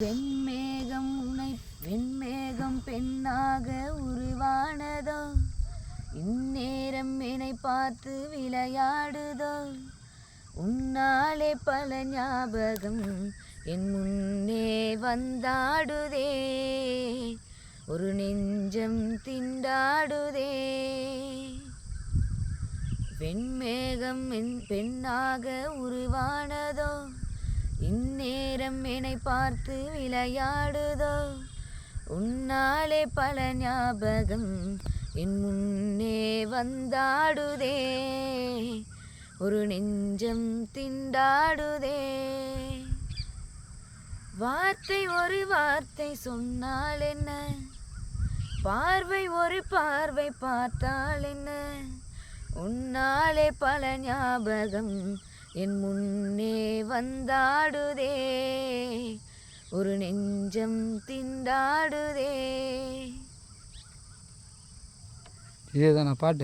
வெண்மேகம் உனை வெண்மேகம் பெண்ணாக உருவானதோ? இந்நேரம் என்னை பார்த்து விளையாடுதோ? உன்னாலே பல ஞாபகம் என் முன்னே வந்தாடுதே. ஒரு நெஞ்சம் திண்டாடுதே. வெண்மேகம் என் பெண்ணாக உருவானதோ? இந்நேரம் என்னை பார்த்து விளையாடுதோ? உன்னாலே பல ஞாபகம் என் முன்னே வந்தாடுதே. ஒரு நெஞ்சம் திண்டாடுதே. வார்த்தை ஒரு வார்த்தை சொன்னால் என்ன? பார்வை ஒரு பார்வை பார்த்தால் என்ன? உன்னாலே பல ஞாபகம் என் முன்னே வந்தாடுதே. ஒரு நெஞ்சம் திண்டாடுதே. இதே தானே பாட்டு.